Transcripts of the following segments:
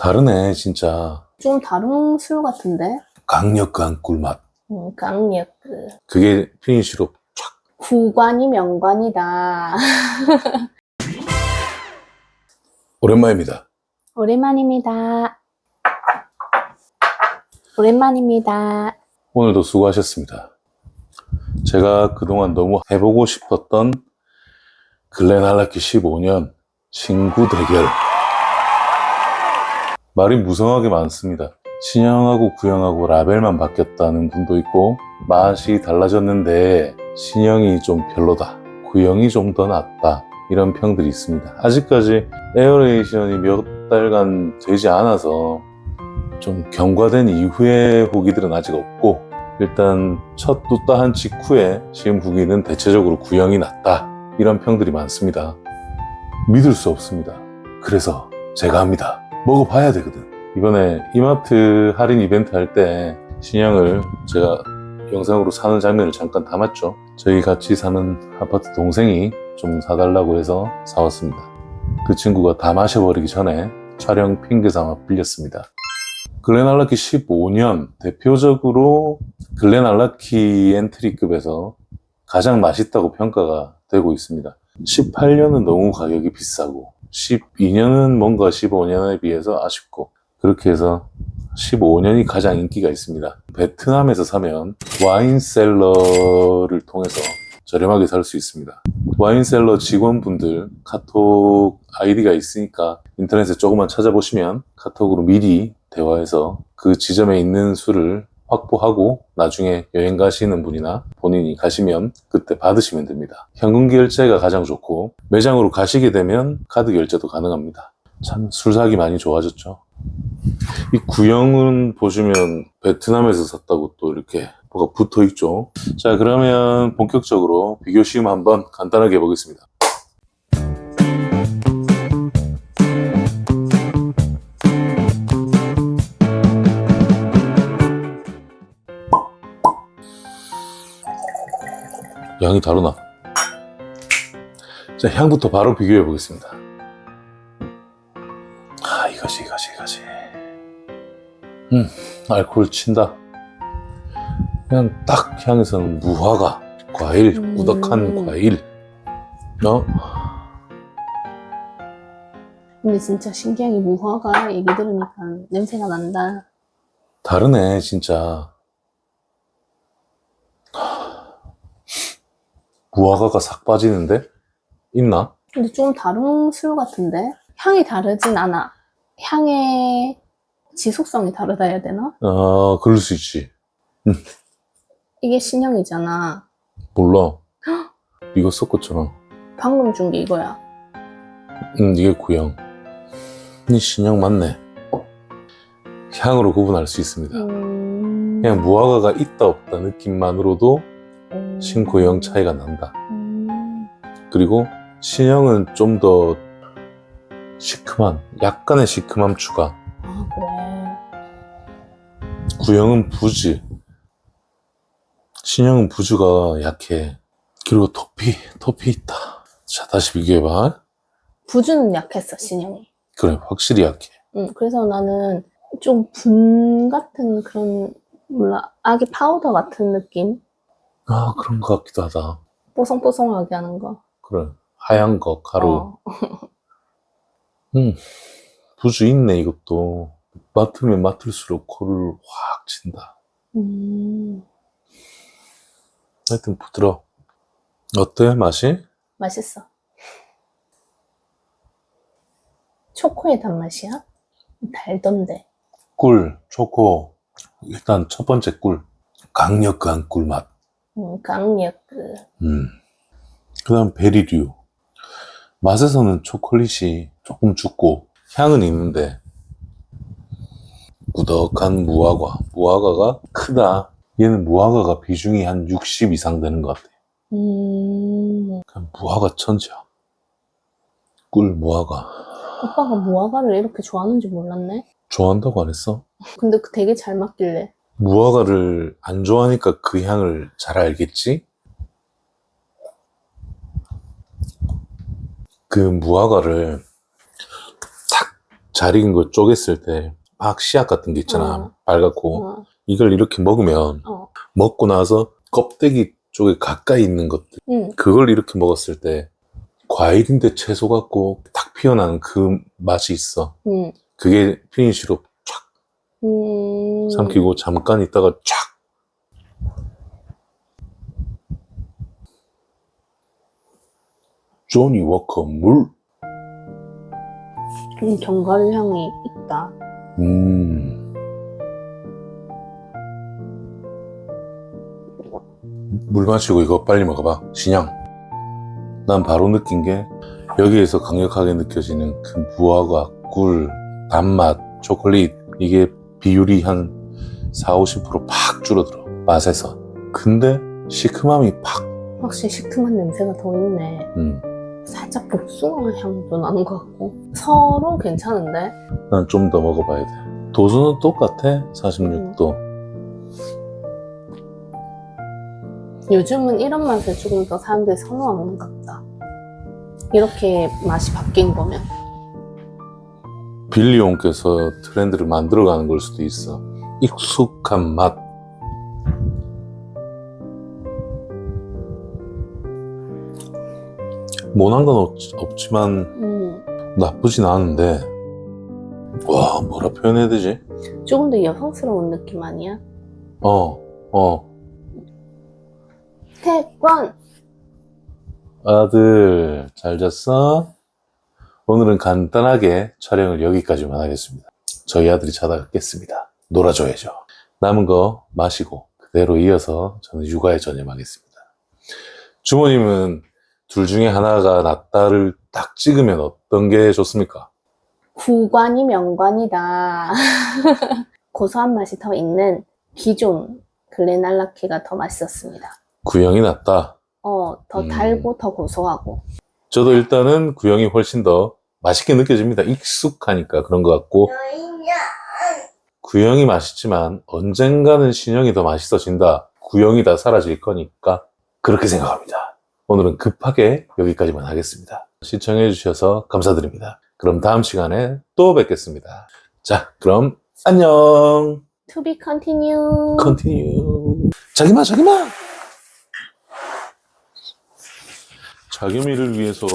다르네, 진짜. 좀 다른 술 같은데? 강력한 꿀맛. 음, 강력. 그 그게 피니쉬로 구관이 명관이다. 오랜만입니다. 오랜만입니다. 오랜만입니다. 오늘도 수고하셨습니다. 제가 그동안 너무 해보고 싶었던 글렌 할라키 15년 친구 대결. 말이 무성하게 많습니다. 신형하고 구형하고 라벨만 바뀌었다는 분도 있고 맛이 달라졌는데 신형이 좀 별로다. 구형이 좀 더 낫다. 이런 평들이 있습니다. 아직까지 에어레이션이 몇 달간 되지 않아서 좀 경과된 이후의 후기들은 아직 없고 일단 첫 뚜따한 직후에 시음 후기는 대체적으로 구형이 낫다 이런 평들이 많습니다 믿을 수 없습니다 그래서 제가 합니다 먹어봐야 되거든. 이번에 이마트 할인 이벤트 할 때 신형을 제가 영상으로 사는 장면을 잠깐 담았죠. 저희 같이 사는 아파트 동생이 좀 사달라고 해서 사왔습니다. 그 친구가 다 마셔버리기 전에 촬영 핑계 삼아 빌렸습니다. 글렌알라키 15년 대표적으로 글렌알라키 엔트리급에서 가장 맛있다고 평가가 되고 있습니다. 18년은 너무 가격이 비싸고 12년은 뭔가 15년에 비해서 아쉽고 그렇게 해서 15년이 가장 인기가 있습니다. 베트남에서 사면 와인셀러를 통해서 저렴하게 살 수 있습니다. 와인셀러 직원분들 카톡 아이디가 있으니까 인터넷에 조금만 찾아보시면 카톡으로 미리 대화해서 그 지점에 있는 술을 확보하고 나중에 여행 가시는 분이나 본인이 가시면 그때 받으시면 됩니다. 현금 결제가 가장 좋고 매장으로 가시게 되면 카드 결제도 가능합니다. 참 술 사기 많이 좋아졌죠. 이 구형은 보시면 베트남에서 샀다고 또 이렇게 뭐가 붙어 있죠. 자, 그러면 본격적으로 비교 시음 한번 간단하게 해보겠습니다. 양이 다르나? 자, 향부터 바로 비교해 보겠습니다. 아, 이거지, 이거지, 이거지. 음, 알코올 친다. 그냥 딱 향에서는 무화과, 과일, 음. 꾸덕한 과일. 어? 근데 진짜 신기하게 무화과 얘기 들으니까 냄새가 난다. 다르네, 진짜. 무화과가 싹 빠지는데? 있나? 근데 좀 다른 술 같은데? 향이 다르진 않아. 향의 지속성이 다르다 해야 되나? 아, 그럴 수 있지. 이게 신형이잖아. 몰라. 이거 섞었잖아. 방금 준 게 이거야. 음, 이게 구형. 이 신형 맞네. 향으로 구분할 수 있습니다. 음... 그냥 무화과가 있다 없다 느낌만으로도 음... 신구형 차이가 난다. 음... 그리고 신형은 좀 더 시큼한, 약간의 시큼함 추가. 아, 그래. 구형은 부즈. 신형은 부즈가 약해. 그리고 토피, 토피 있다. 자, 다시 비교해봐. 부주는 약했어, 신형이. 그래, 확실히 약해. 응, 그래서 나는 좀 분 같은 그런, 몰라, 아기 파우더 같은 느낌? 아, 그런 것 같기도 하다. 뽀송뽀송하게 하는 거. 그래. 하얀 거, 가루. 어. 음, 부주 있네, 이것도. 맡으면 맡을수록 코를 확 친다. 음, 하여튼 부드러워. 어때, 맛이? 맛있어. 초코의 단맛이야? 달던데. 꿀, 초코. 일단 첫 번째 꿀. 강력한 꿀맛. 음, 강력, 그, 음. 그 다음 베리류. 맛에서는 초콜릿이 조금 죽고, 향은 있는데, 꾸덕한 무화과. 무화과가 크다. 얘는 무화과가 비중이 한 60 이상 되는 것 같아. 음, 무화과 천지야. 꿀 무화과. 오빠가 무화과를 이렇게 좋아하는지 몰랐네? 좋아한다고 안 했어? 근데 그 되게 잘 맞길래. 무화과를 안 좋아하니까 그 향을 잘 알겠지? 그 무화과를 탁 잘 익은 거 쪼갰을 때 막 씨앗 같은 게 있잖아. 어. 빨갛고. 어, 이걸 이렇게 먹으면 어. 먹고 나서 껍데기 쪽에 가까이 있는 것들 응. 그걸 이렇게 먹었을 때 과일인데 채소 같고 탁 피어나는 그 맛이 있어. 응. 그게 피니쉬로 쫙 음. 삼키고 잠깐 있다가 쫙. 조니 워커 물. 음, 견과류 향이 있다. 음. 물 마시고 이거 빨리 먹어봐. 신양. 난 바로 느낀 게 여기에서 강력하게 느껴지는 그 무화과, 꿀, 단맛, 초콜릿 이게 비율이 한 4, 50%팍 줄어들어. 맛에서. 근데 시큼함이 팍. 확실히 시큼한 냄새가 더 있네. 음. 살짝 복숭아 향도 나는 것 같고. 서로 괜찮은데? 난 좀 더 먹어봐야 돼. 도수는 똑같아. 46도. 요즘은 이런 맛을 조금 더 사람들이 선호하는 것 같다. 이렇게 맛이 바뀐 거면. 빌리온께서 트렌드를 만들어가는 걸 수도 있어. 익숙한 맛. 모난 건 없, 없지만 음, 나쁘진 않은데 와 뭐라 표현해야 되지? 조금 더 여성스러운 느낌 아니야? 어, 어 태권! 아들 잘 잤어? 오늘은 간단하게 촬영을 여기까지만 하겠습니다. 저희 아들이 자다 깼습니다. 놀아줘야죠. 남은 거 마시고 그대로 이어서 저는 육아에 전념하겠습니다. 주모님은 둘 중에 하나가 낫다를 딱 찍으면 어떤 게 좋습니까? 구관이 명관이다. 고소한 맛이 더 있는 기존 글렌알라키가 더 맛있었습니다. 구형이 낫다. 어, 더 음. 달고 더 고소하고. 저도 일단은 구형이 훨씬 더 맛있게 느껴집니다. 익숙하니까 그런 것 같고 구형이 맛있지만 언젠가는 신형이 더 맛있어진다. 구형이 다 사라질 거니까 그렇게 생각합니다. 오늘은 급하게 여기까지만 하겠습니다. 시청해 주셔서 감사드립니다. 그럼 다음 시간에 또 뵙겠습니다. 자, 그럼 안녕. To be continue. 컨티뉴. 자기마, 자기마. 자기미를 위해서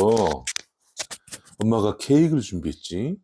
엄마가 케이크를 준비했지.